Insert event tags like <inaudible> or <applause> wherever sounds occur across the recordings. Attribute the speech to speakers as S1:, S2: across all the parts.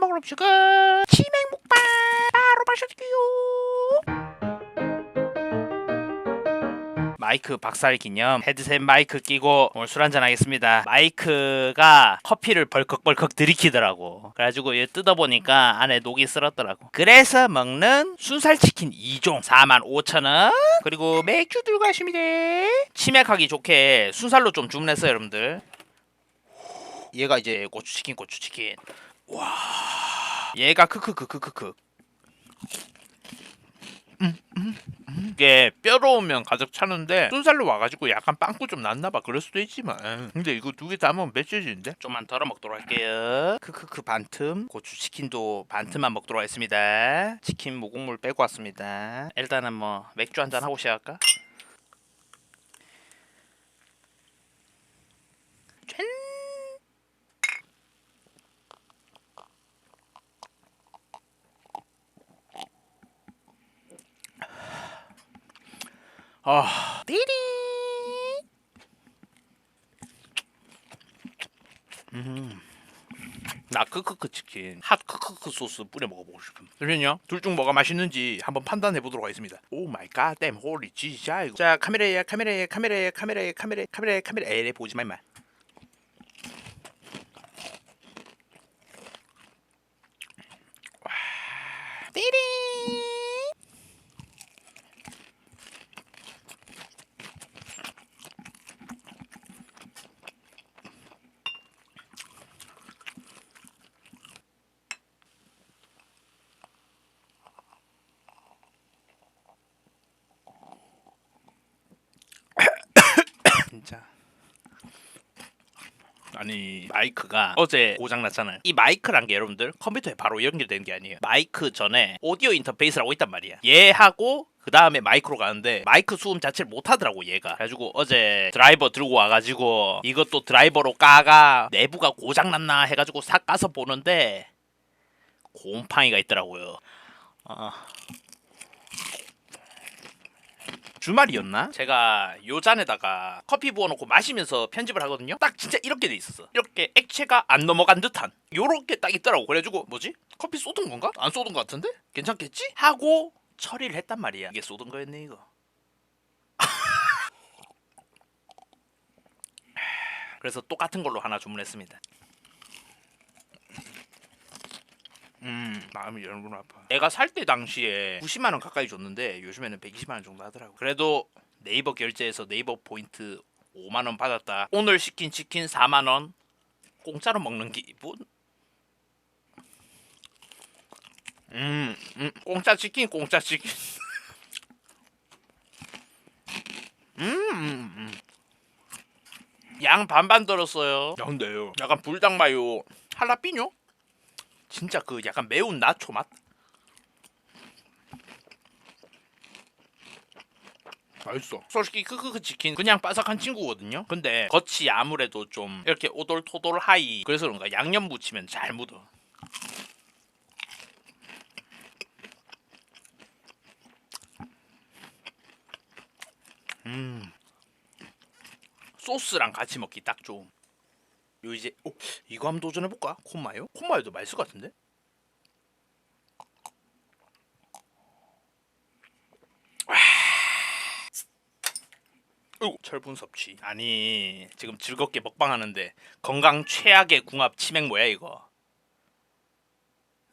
S1: 먹으러 지금 치맥 먹방 바로 마셔줄게요! 마이크 박살 기념 헤드셋 마이크 끼고 오늘 술 한잔 하겠습니다. 마이크가 커피를 벌컥벌컥 들이키더라고. 그래가지고 얘 뜯어보니까 안에 녹이 쓸었더라고. 그래서 먹는 순살치킨 2종 45,000원. 그리고 맥주 들고 돼 치맥하기 좋게 순살로 좀 주문했어요 여러분들. 얘가 이제 고추치킨 고추치킨 와. 얘가 크크크크크크. 음, 음, 음. 이게 뼈로 오면 가득 차는데 순살로 와가지고 약간 빵꾸 좀 났나봐. 그럴 수도 있지만. 근데 이거 두 개다 먹으면 몇0지인데? 좀만 덜어 먹도록 할게요. 크크크 반틈. 고추치킨도 반틈만 먹도록 하겠습니다. 치킨 무국물 빼고 왔습니다. 일단은 뭐 맥주 한잔 하고 시작할까? 짠 아, 띠리. 음. 나 크크크 치킨 핫 크크크 소스 뿌려 먹어보고 싶음. 잠시만요. 둘 중 뭐가 맛있는지 한번 판단해 보도록 하겠습니다. 오 마이 갓, 댐 홀리 지자 이거. 자 카메라에 카메라에 카메라에 카메라에 카메라에 카메라에 카메라 에레 보지 마 임마. 와, 띠리. 진짜. 아니 마이크가 어제 고장 났잖아요. 이 마이크란 게 여러분들 컴퓨터에 바로 연결되는 게 아니에요. 마이크 전에 오디오 인터페이스라고 있단 말이야. 얘하고 그 다음에 마이크로 가는데 마이크 수음 자체를 못 하더라고 얘가. 그래가지고 어제 드라이버 들고 와가지고 이것도 드라이버로 까가 내부가 고장 났나 해가지고 싹 까서 보는데 곰팡이가 있더라고요. 아. 주말이었나? 제가 요 잔에다가 커피 부어놓고 마시면서 편집을 하거든요. 딱 진짜 이렇게 돼 있었어. 이렇게 액체가 안 넘어간 듯한 요렇게 딱 있더라고. 그래가지고 뭐지? 커피 쏟은 건가? 안 쏟은 것 같은데? 괜찮겠지? 하고 처리를 했단 말이야. 이게 쏟은 거였네 이거. <laughs> 그래서 똑같은 걸로 하나 주문했습니다. 음. 마음이 여러분 아파. 내가 살 때 당시에 90만 원 가까이 줬는데 요즘에는 120만 원 정도 하더라고. 그래도 네이버 결제에서 네이버 포인트 5만 원 받았다. 오늘 시킨 치킨 4만 원. 공짜로 먹는 기분? 음, 음. 공짜 치킨 공짜 치킨. <laughs> 음, 음, 음. 양 반반 들었어요. 야 근데요. 약간 불닭 마요. 할라피뇨 진짜 그 약간 매운 나초 맛. 맛있어. 솔직히 크크크 치킨 그냥 바삭한 친구거든요. 근데 겉이 아무래도 좀 이렇게 오돌토돌 하이 그래서 그런가 양념 묻히면 잘 묻어. 음 소스랑 같이 먹기 딱 좋음. 요 이제 어, 이거 한번 도전해 볼까? 콘마요? 콘마요도 맛있을 것 같은데? 어 철분 섭취. 아니 지금 즐겁게 먹방하는데 건강 최악의 궁합 치맥 뭐야 이거?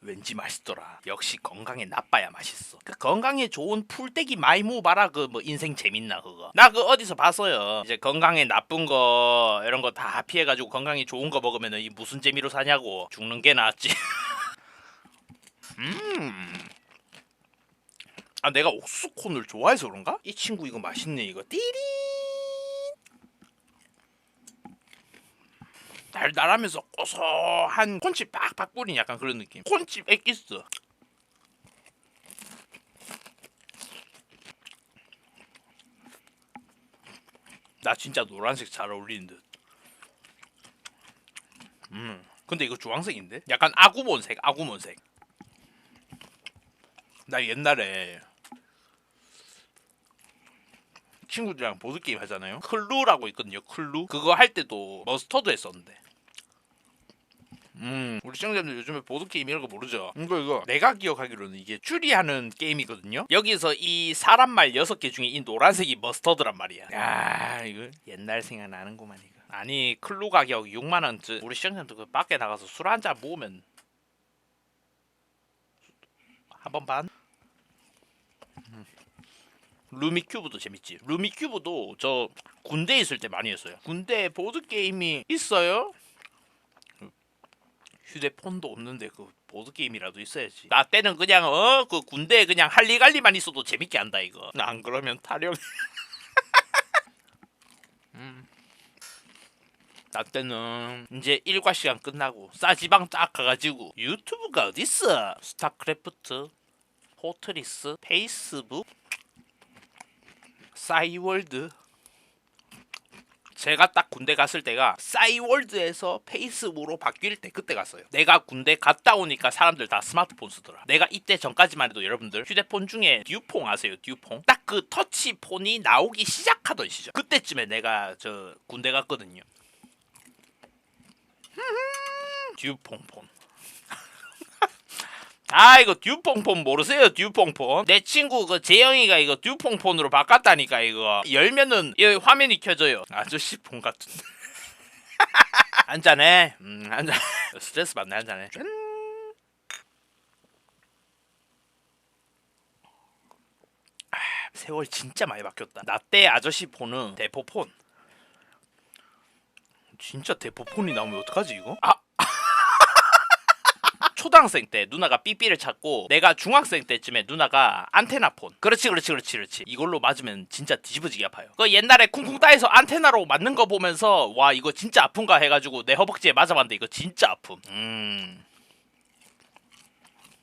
S1: 왠지 맛있더라. 역시 건강에 나빠야 맛있어. 그 건강에 좋은 풀떼기 많이 먹어봐라. 그 뭐 인생 재밌나 그거. 나 그 어디서 봤어요. 이제 건강에 나쁜 거 이런 거 다 피해가지고 건강에 좋은 거 먹으면은 이 무슨 재미로 사냐고. 죽는 게 낫지. <laughs> 음. 아 내가 옥수콘을 좋아해서 그런가? 이 친구 이거 맛있네 이거. 띠리. 달달하면서 고소한 콘칩 팍팍 뿌린 약간 그런 느낌. 콘칩 엑기스. 나 진짜 노란색 잘 어울리는 듯. 음. 근데 이거 주황색인데? 약간 아구몬색, 아구몬색. 나 옛날에 친구들이랑 보드게임 하잖아요. 클루라고 있거든요. 클루. 그거 할 때도 머스터드 했었는데. 음, 우리 시청자들 요즘에 보드게임 이런 거 모르죠? 이거 이거 내가 기억하기로는 이게 추리하는 게임이거든요. 여기서 이 사람 말 여섯 개 중에 이 노란색이 머스터드란 말이야. 야, 이거 옛날 생각나는구만 이거. 아니 클루 가격 6만 원쯤 우리 시청자들 그 밖에 나가서 술 한 잔 모으면 한 번 반? 음. 루미큐브도 재밌지. 루미큐브도 저 군대 있을 때 많이 했어요. 군대 보드 게임이 있어요? 휴대폰도 없는데 그 보드 게임이라도 있어야지. 나 때는 그냥 어 그 군대에 그냥 할리갈리만 있어도 재밌게 한다 이거. 안 그러면 타령. <laughs> 음. 나 때는 이제 일과 시간 끝나고 싸지방 딱 가가지고 유튜브가 어딨어? 스타크래프트, 포트리스, 페이스북, 싸이월드. 제가 딱 군대 갔을 때가 싸이월드에서 페이스북으로 바뀔 때 그때 갔어요. 내가 군대 갔다 오니까 사람들 다 스마트폰 쓰더라. 내가 이때 전까지만 해도 여러분들 휴대폰 중에 듀퐁 아세요? 듀퐁? 딱 그 터치폰이 나오기 시작하던 시절. 그때쯤에 내가 저 군대 갔거든요. 듀퐁폰. 아 이거 듀퐁폰 모르세요? 듀퐁폰 내 친구 그 재영이가 이거 듀퐁폰으로 바꿨다니까 이거. 열면은 이 화면이 켜져요. 아저씨 폰 같은. <laughs> 한잔해. 음 한잔. <laughs> 스트레스 받네 한잔해. 짠. 아, 세월 진짜 많이 바뀌었다. 나때 아저씨 폰은 대포폰. 진짜 대포폰이 나오면 어떡하지 이거? 아 초등학생 때 누나가 삐삐를 찾고 내가 중학생 때쯤에 누나가 안테나 폰. 그렇지 그렇지 그렇지 그렇지. 이걸로 맞으면 진짜 뒤집어지게 아파요. 그 옛날에 쿵쿵 따에서 안테나로 맞는 거 보면서 와 이거 진짜 아픈가 해가지고 내 허벅지에 맞아봤는데 이거 진짜 아픔. 음...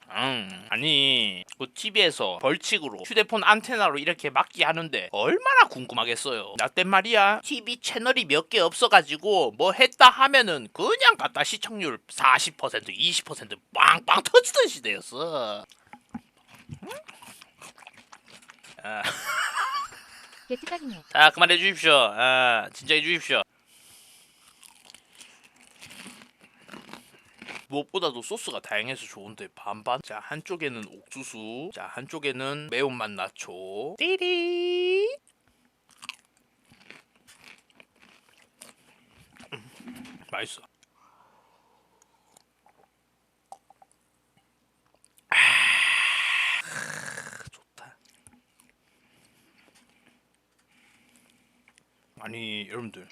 S1: 음, 아니 그 TV에서 벌칙으로 휴대폰 안테나로 이렇게 막기 하는데 얼마나 궁금하겠어요. 나 땐 말이야 TV 채널이 몇 개 없어가지고 뭐 했다 하면은 그냥 갖다 시청률 40% 20% 빵빵 터지던 시대였어. 음? 아,
S2: 게트각이네.
S1: 자 그만해 주십시오. 아, 진짜 해 주십시오. 무엇보다도 소스가 다양해서 좋은데 반반. 자 한쪽에는 옥수수, 자 한쪽에는 매운맛 나초. 띠리. 음, 맛있어. 아, 좋다. 아니 여러분들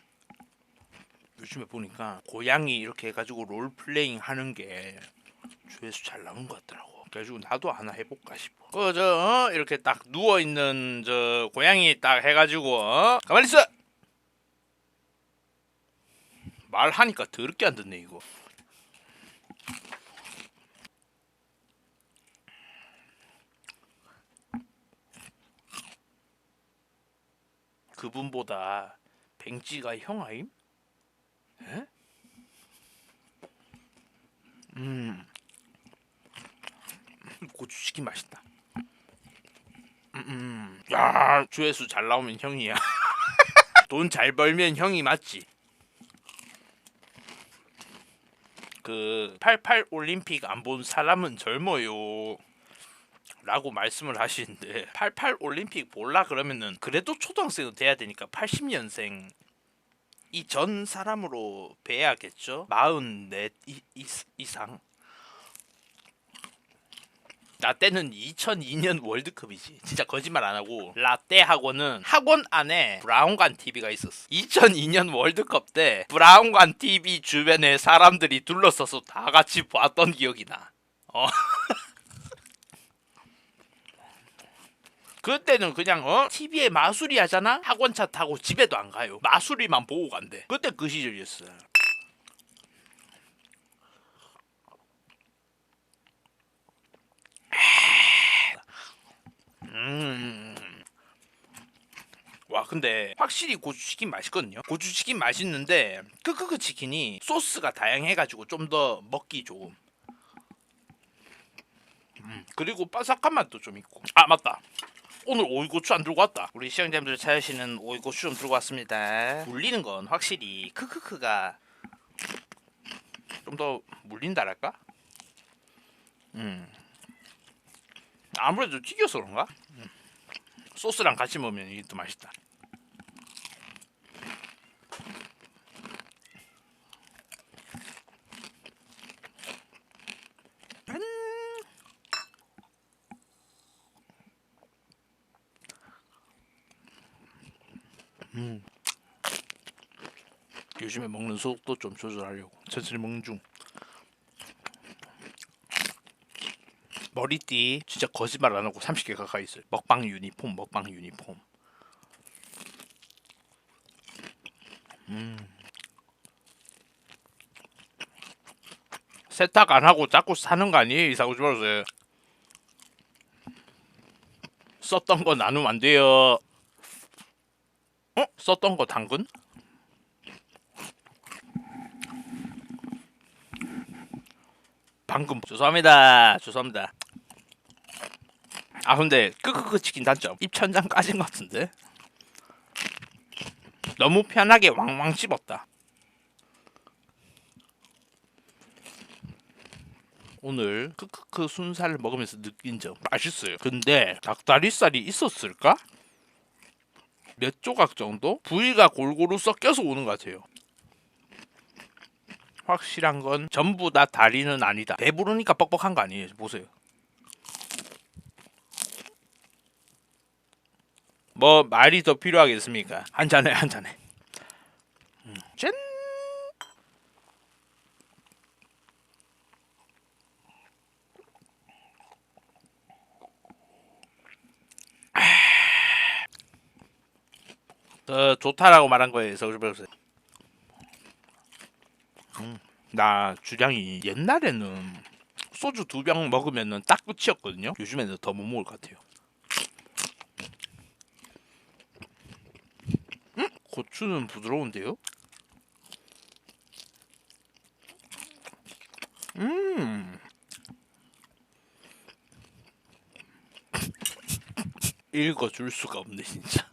S1: 요즘에 보니까 고양이 이렇게 해가지고 롤플레잉 하는 게 조회수 잘 나온 것 같더라고. 그래가지고 나도 하나 해볼까 싶어. 그저 어? 이렇게 딱 누워 있는 저 고양이 딱 해가지고 어? 가만히 있어. 말하니까 더럽게 안 듣네 이거. 그분보다 뱅지가 형 아임? 에? 음. 고추치킨 맛있다. 음, 음. 야, 조회수 잘 나오면 형이야. <laughs> 돈 잘 벌면 형이 맞지. 그 88 올림픽 안 본 사람은 젊어요. 라고 말씀을 하시는데 88 올림픽 볼라 그러면은 그래도 초등학생은 돼야 되니까 80년생 이 전 사람으로 뵈야겠죠. 44 이, 이, 이상. 라떼는 2002년 월드컵이지. 진짜 거짓말 안 하고 라떼 학원은 학원 안에 브라운관 TV가 있었어. 2002년 월드컵 때 브라운관 TV 주변에 사람들이 둘러서서 다 같이 봤던 기억이 나. 어. <laughs> 그때는 그냥 어? TV에 마술이 하잖아? 학원차 타고 집에도 안 가요. 마술이만 보고 간대. 그때 그 시절이었어 음. 와 근데 확실히 고추치킨 맛있거든요. 고추치킨 맛있는데 크크크 치킨이 소스가 다양해가지고 좀 더 먹기 좋음. 음, 그리고 바삭한 맛도 좀 있고. 아 맞다 오늘 오이고추 안 들고 왔다. 우리 시청자분들 찾으시는 오이고추 좀 들고 왔습니다. 울리는 건 확실히 크크크가 좀 더 물린다랄까? 음. 아무래도 튀겨서 그런가? 음. 소스랑 같이 먹으면 이게 더 맛있다. 요즘에 먹는 속도 좀 조절하려고 천천히 먹는 중. 머리띠 진짜 거짓말 안 하고 30개 가까이 있어요. 먹방 유니폼, 먹방 유니폼. 음. 세탁 안 하고 자꾸 사는 거 아니에요? 이 사고 집어서 썼던 거 나누면 안 돼요. 어? 썼던 거 당근? 방금 죄송합니다. 죄송합니다. 아 근데 끄끄끄 치킨 단점 입천장 까진 것 같은데 너무 편하게 왕왕 씹었다. 오늘 크크크 순살을 먹으면서 느낀 점 맛있어요. 근데 닭다리살이 있었을까? 몇 조각 정도? 부위가 골고루 섞여서 오는 것 같아요. 확실한 건 전부 다 다리는 아니다. 배부르니까 뻑뻑한 거 아니에요. 보세요. 뭐 말이 더 필요하겠습니까? 한 잔에 한 잔에. 음, 짠. 더 좋다라고 말한 거예요. 서울 배우세요. 나 주량이 옛날에는 소주 두 병 먹으면은 딱 끝이었거든요. 요즘에는 더 못 먹을 것 같아요. 음? 고추는 부드러운데요? 음. <laughs> 읽어줄 수가 없네 진짜.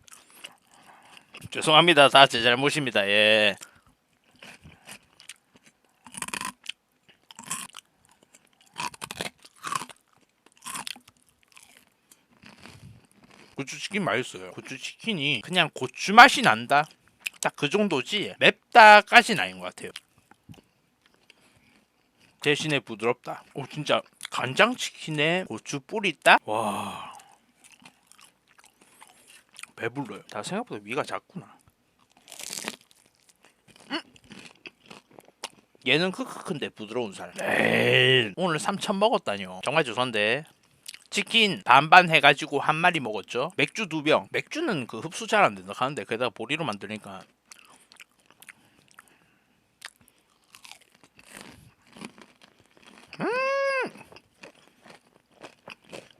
S1: 죄송합니다. 다 제 잘못입니다. 예. 고추치킨 맛있어요. 고추치킨이 그냥 고추 맛이 난다. 딱 그 정도지 맵다까지는 아닌 것 같아요. 대신에 부드럽다. 오 진짜 간장치킨에 고추 뿌리 있다? 와 배불러요. 다 생각보다 위가 작구나. 음! 얘는 크크큰데 부드러운 살. 에이, 오늘 3천 먹었다뇨. 정말 죄송한데 치킨 반반 해가지고 한 마리 먹었죠. 맥주 두 병. 맥주는 그 흡수 잘 안 된다 하는데 게다가 보리로 만드니까 음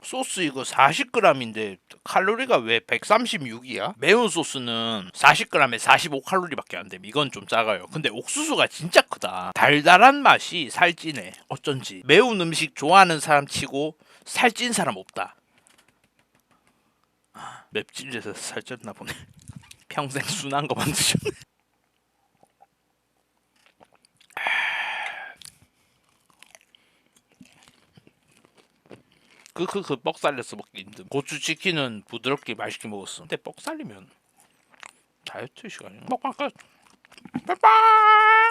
S1: 소스 이거 40g인데 칼로리가 왜 136이야? 매운 소스는 40g에 45칼로리밖에 안 돼. 이건 좀 작아요. 근데 옥수수가 진짜 크다. 달달한 맛이 살찌네. 어쩐지 매운 음식 좋아하는 사람 치고 살찐 사람 없다. 아, 맵찔려서 살쪘나 보네. <laughs> 평생 순한 거만 드셨네. 그그 그 뻑 살려서 먹기 힘든. 고추 치킨은 부드럽게 맛있게 먹었어. 근데 뻑 살리면 다이어트 시간이 먹방 끝. 빠빠.